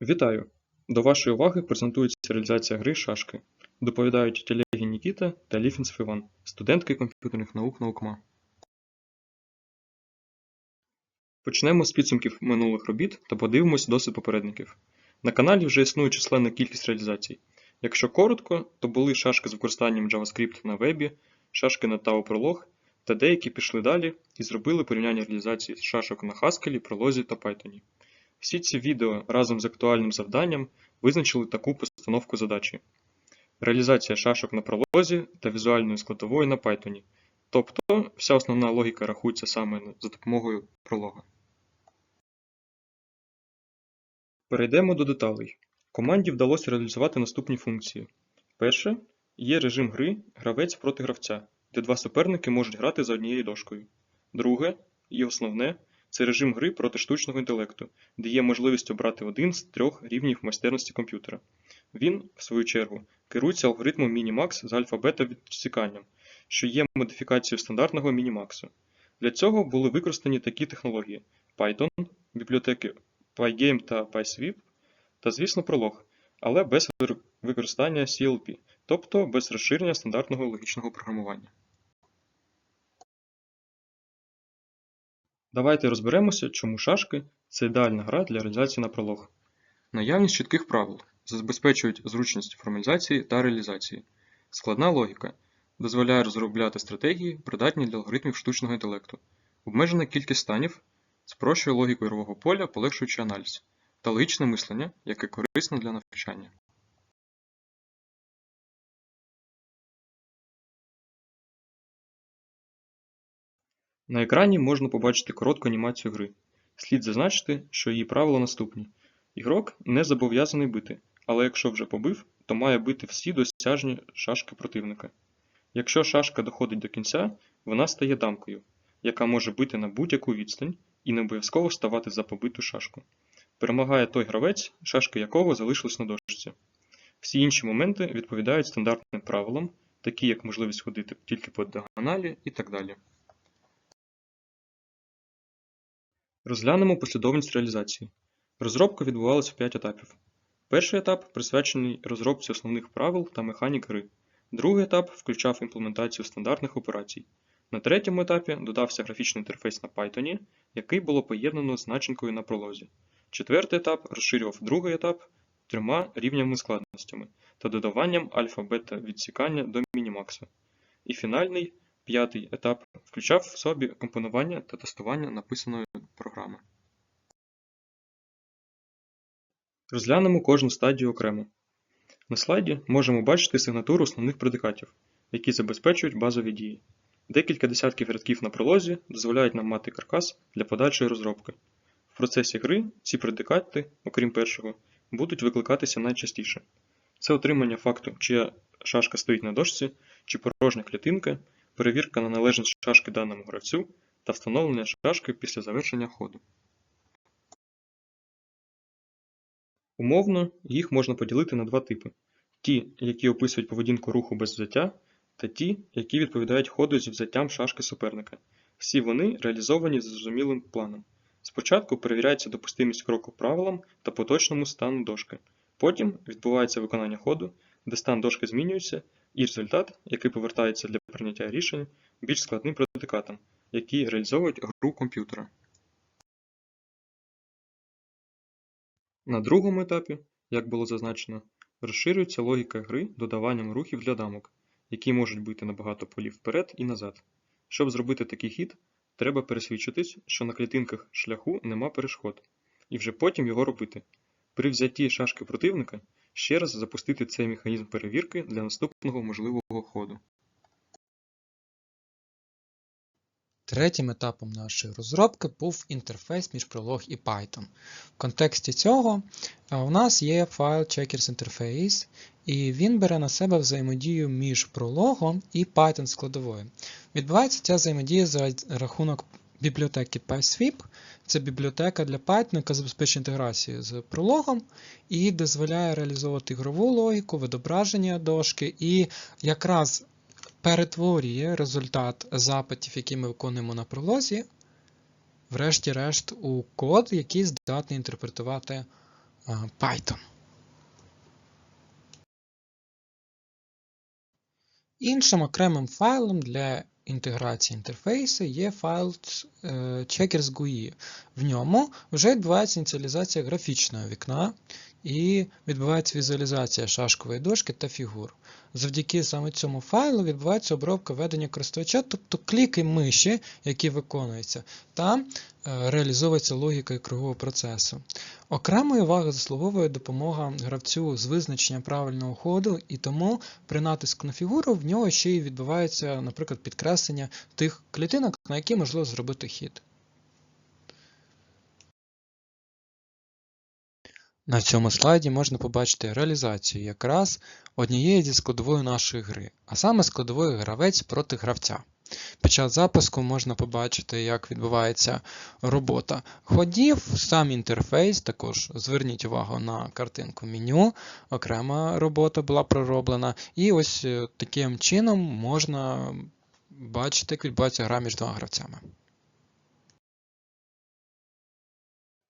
Вітаю! До вашої уваги презентується реалізація гри «Шашки». Доповідають Телегін Нікіта та Ліфінцев Іван, студентки комп'ютерних наук наукма. Почнемо з підсумків минулих робіт та подивимось досвід попередників. На каналі вже існує численна кількість реалізацій. Якщо коротко, то були шашки з використанням JavaScript на вебі, шашки на Tau Prolog, та деякі пішли далі і зробили порівняння реалізації шашок на Haskell, Prolog та Python. Всі ці відео разом з актуальним завданням визначили таку постановку задачі: реалізація шашок на пролозі та візуальної складової на Python. Тобто вся основна логіка рахується саме за допомогою пролога. Перейдемо до деталей. Команді вдалося реалізувати наступні функції. Перше є режим гри гравець проти гравця, де два суперники можуть грати за однією дошкою. Друге і основне це режим гри проти штучного інтелекту, де є можливість обрати один з трьох рівнів майстерності комп'ютера. Він, в свою чергу, керується алгоритмом Minimax з альфа-бета відсіканням, що є модифікацією стандартного Minimax. Для цього були використані такі технології: Python, бібліотеки Pygame та PySweep, та, звісно, Prolog, але без використання CLP, тобто без розширення стандартного логічного програмування. Давайте розберемося, чому шашки це ідеальна гра для реалізації на пролог. Наявність чітких правил забезпечують зручність формалізації та реалізації. Складна логіка дозволяє розробляти стратегії, придатні для алгоритмів штучного інтелекту. Обмежена кількість станів спрощує логіку ігрового поля, полегшуючи аналіз, та логічне мислення, яке корисно для навчання. На екрані можна побачити коротку анімацію гри. Слід зазначити, що її правила наступні. Ігрок не зобов'язаний бити, але якщо вже побив, то має бити всі досяжні шашки противника. Якщо шашка доходить до кінця, вона стає дамкою, яка може бити на будь-яку відстань і не обов'язково ставати за побиту шашку. Перемагає той гравець, шашки якого залишились на дошці. Всі інші моменти відповідають стандартним правилам, такі як можливість ходити тільки по діагоналі і так далі. Розглянемо послідовність реалізації. Розробка відбувалася в 5 етапів. Перший етап присвячений розробці основних правил та механік гри. Другий етап включав імплементацію стандартних операцій. На третьому етапі додався графічний інтерфейс на Python, який було поєднано з начинкою на пролозі. Четвертий етап розширював другий етап трьома рівнями складностями та додаванням альфа-бета відсікання до мінімаксу. І фінальний П'ятий етап включав в собі компонування та тестування написаної програми. Розглянемо кожну стадію окремо. На слайді можемо бачити сигнатуру основних предикатів, які забезпечують базові дії. Декілька десятків рядків на пролозі дозволяють нам мати каркас для подальшої розробки. В процесі гри ці предикати, окрім першого, будуть викликатися найчастіше. Це отримання факту, чия шашка стоїть на дошці, чи порожня клітинка перевірка на належність шашки даному гравцю та встановлення шашки після завершення ходу. Умовно, їх можна поділити на два типи: ті, які описують поведінку руху без взяття, та ті, які відповідають ходу зі взяттям шашки суперника. Всі вони реалізовані за зрозумілим планом. Спочатку перевіряється допустимість кроку правилам та поточному стану дошки. Потім відбувається виконання ходу, де стан дошки змінюється, і результат, який повертається для прийняття рішень, більш складним предикатом, які реалізовують гру комп'ютера. На другому етапі, як було зазначено, розширюється логіка гри додаванням рухів для дамок, які можуть бути на багато полів вперед і назад. Щоб зробити такий хід, треба пересвідчитись, що на клітинках шляху нема перешкод, і вже потім його робити. При взятті шашки противника ще раз запустити цей механізм перевірки для наступного можливого ходу. Третім етапом нашої розробки був інтерфейс між Prolog і Python. В контексті цього у нас є файл Checkers Interface, і він бере на себе взаємодію між Prolog і Python складовою. Відбувається ця взаємодія за рахунок бібліотеки PySweep. Це бібліотека для Python, яка забезпечує інтеграцію з прологом і дозволяє реалізовувати ігрову логіку, відображення дошки, і якраз перетворює результат запитів, які ми виконуємо на пролозі, врешті-решт, у код, який здатний інтерпретувати е, Python. Іншим окремим файлом для інтеграції інтерфейсу є файл е, Checkers GUI. В ньому вже відбувається ініціалізація графічного вікна і відбувається візуалізація шашкової дошки та фігур. Завдяки саме цьому файлу відбувається обробка ведення користувача, тобто кліки миші, які виконуються, та е, реалізовується логіка кругового процесу. Окремої уваги заслуговує допомога гравцю з визначення правильного ходу, і тому при натиску на фігуру в нього ще й відбувається, наприклад, підкреслення тих клітинок, на які можливо зробити хід. На цьому слайді можна побачити реалізацію якраз однієї зі складової нашої гри, а саме складової гравець проти гравця. Під час запуску можна побачити, як відбувається робота ходів, сам інтерфейс, також зверніть увагу на картинку меню, окрема робота була пророблена. І ось е, таким чином можна бачити, як відбувається гра між двома гравцями.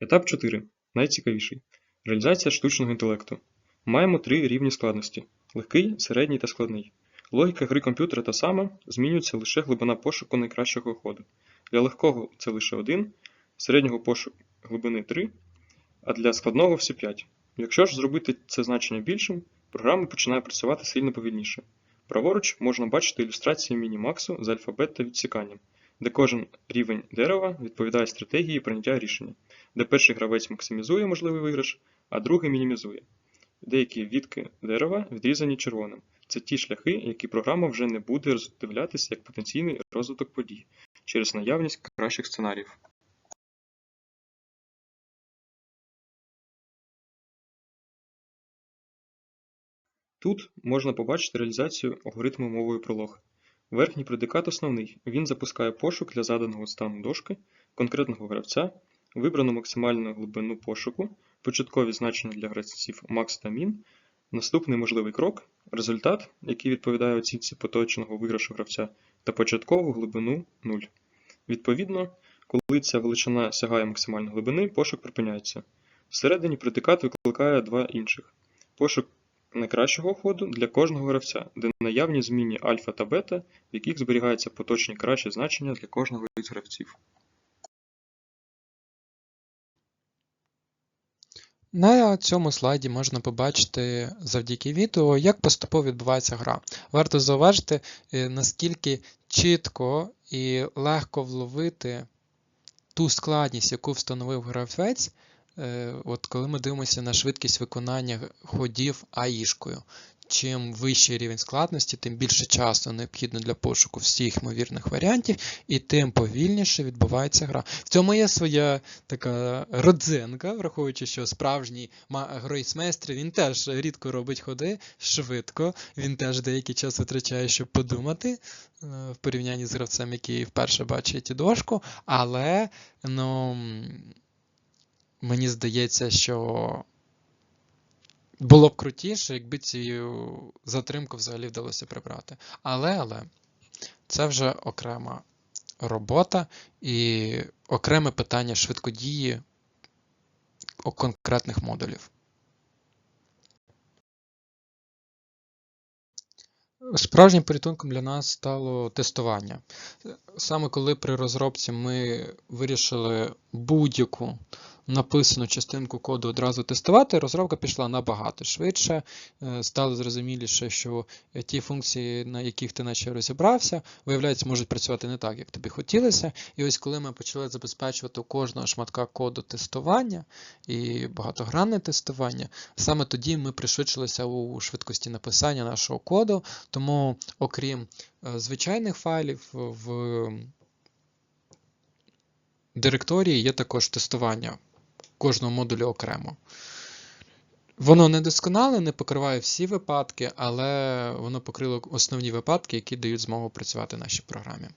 Етап 4. Найцікавіший. Реалізація штучного інтелекту. Маємо три рівні складності: легкий, середній та складний. Логіка гри комп'ютера та сама, змінюється лише глибина пошуку найкращого ходу. Для легкого це лише 1, середнього пошуку глибини 3, а для складного всі 5. Якщо ж зробити це значення більшим, програма починає працювати сильно повільніше. Праворуч можна бачити ілюстрації міні-максу з альфабет та відсіканням, де кожен рівень дерева відповідає стратегії прийняття рішення, де перший гравець максимізує можливий виграш, а другий мінімізує. Деякі відки дерева відрізані червоним. Це ті шляхи, які програма вже не буде роздивлятися як потенційний розвиток подій через наявність кращих сценаріїв. Тут можна побачити реалізацію алгоритму мовою пролог. Верхній предикат основний. Він запускає пошук для заданого стану дошки, конкретного гравця, вибрану максимальну глибину пошуку, початкові значення для гравців max та min, наступний можливий крок, результат, який відповідає оцінці поточного виграшу гравця, та початкову глибину 0. Відповідно, коли ця величина сягає максимальної глибини, пошук припиняється. Всередині предикат викликає два інших: пошук найкращого ходу для кожного гравця, де наявні змінні альфа та бета, в яких зберігаються поточні кращі значення для кожного із гравців. На цьому слайді можна побачити завдяки відео, як поступово відбувається гра. Варто зауважити, е, наскільки чітко і легко вловити ту складність, яку встановив гравець, от коли ми дивимося на швидкість виконання ходів АІшкою. Чим вищий рівень складності, тим більше часу необхідно для пошуку всіх ймовірних варіантів, і тим повільніше відбувається гра. В цьому є своя така родзинка, враховуючи, що справжній гройсмейстер, він теж рідко робить ходи швидко, він теж деякий час витрачає, щоб подумати е, в порівнянні з гравцем, який вперше бачить дошку, але ну, мені здається, що. Було б крутіше, якби цю затримку взагалі вдалося прибрати. Але, але, це вже окрема робота і окреме питання швидкодії конкретних модулів. Справжнім порятунком для нас стало тестування. Саме коли при розробці ми вирішили будь-яку написану частинку коду одразу тестувати, розробка пішла набагато швидше, е, стало зрозуміліше, що ті функції, на яких ти наче розібрався, виявляється, можуть працювати не так, як тобі хотілося. І ось коли ми почали забезпечувати кожного шматка коду тестування і багатогранне тестування, саме тоді ми пришвидшилися у швидкості написання нашого коду. Тому, окрім е, звичайних файлів, в директорії є також тестування кожного модулю окремо. Воно не досконале, не покриває всі випадки, але воно покрило основні випадки, які дають змогу працювати нашій програмі.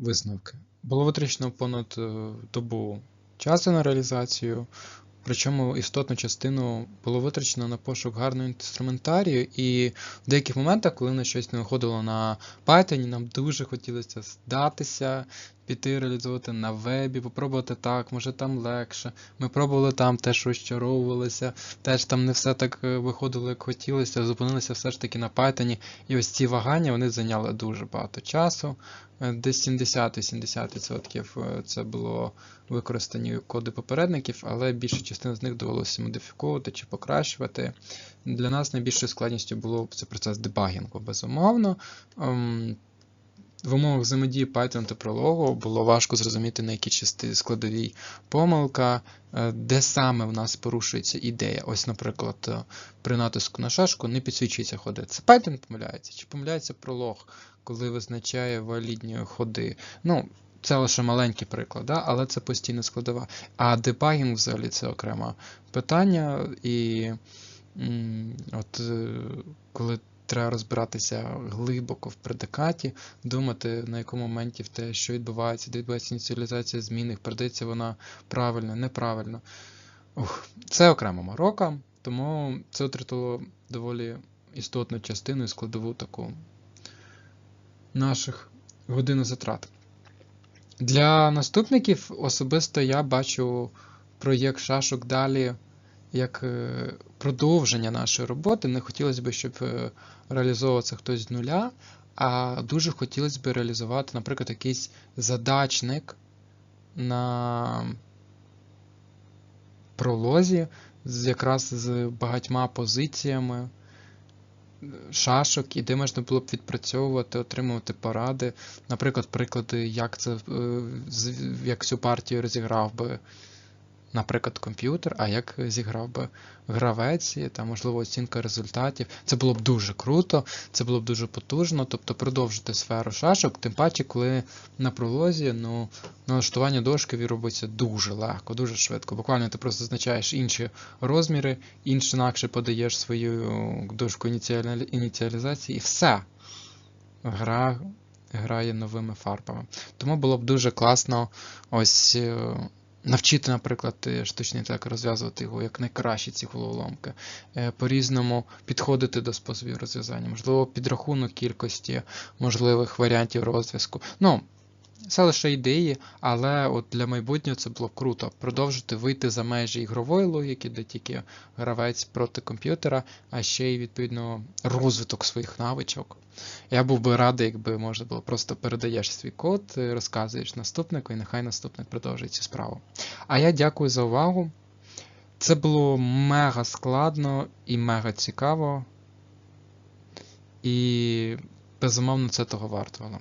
Висновки. Було витрачено понад е, добу часу на реалізацію, причому істотну частину було витрачено на пошук гарного інструментарію, і в деяких моментах, коли на щось не виходило на Python, нам дуже хотілося здатися, піти реалізовувати на вебі, попробувати так, може там легше. Ми пробували там, теж розчаровувалися, теж там не все так е, виходило, як хотілося, зупинилися все ж таки на Python. І ось ці вагання вони зайняли дуже багато часу. Е, Десь 70-80% е, це було використані коди попередників, але більша частина з них довелося модифіковувати чи покращувати. Для нас найбільшою складністю було це процес дебагінгу, безумовно. В умовах взаємодії Python та прологу було важко зрозуміти, на якій частині складовій помилка, е, де саме в нас порушується ідея. Ось, наприклад, е, при натиску на шашку не підсвічується ходи. Це Python помиляється, чи помиляється пролог, коли визначає валідні ходи. Ну, це лише маленький приклад, да? але це постійна складова. А дебагінг взагалі це окреме питання. І от е, коли треба розбиратися глибоко в предикаті, думати, на якому моменті в те, що відбувається, де відбувається ініціалізація змінних, передається вона правильно, неправильно. Ух, це окрема морока, тому це втратило доволі істотну частину і складову таку наших годин затрат. Для наступників особисто я бачу проєкт шашок далі як е, продовження нашої роботи. Не хотілося б, щоб е, реалізовувався хтось з нуля, а дуже хотілося б реалізувати, наприклад, якийсь задачник на пролозі, якраз з багатьма позиціями шашок, і де можна було б відпрацьовувати, отримувати поради. Наприклад, приклади, як це е, як цю партію розіграв би, наприклад, комп'ютер, а як зіграв би гравець, і там, можливо, оцінка результатів. Це було б дуже круто, це було б дуже потужно, тобто продовжити сферу шашок, тим паче, коли на пролозі ну, налаштування дошки робиться дуже легко, дуже швидко. Буквально ти просто зазначаєш інші розміри, інше інакше подаєш свою дошку ініціалізації і все. Гра грає новими фарбами. Тому було б дуже класно ось е, навчити, наприклад, штучний інтелект розв'язувати його як найкращі ці головоломки, е, по-різному підходити до способів розв'язання, можливо, підрахунок кількості можливих варіантів розв'язку. Ну, це лише ідеї, але от для майбутнього це було б круто. Продовжити вийти за межі ігрової логіки, де тільки гравець проти комп'ютера, а ще й відповідно розвиток своїх навичок. Я був би радий, якби можна було просто передаєш свій код, е, розказуєш наступнику, і нехай наступник продовжує цю справу. А я дякую за увагу. Це було мега складно і мега цікаво. І безумовно це того вартувало.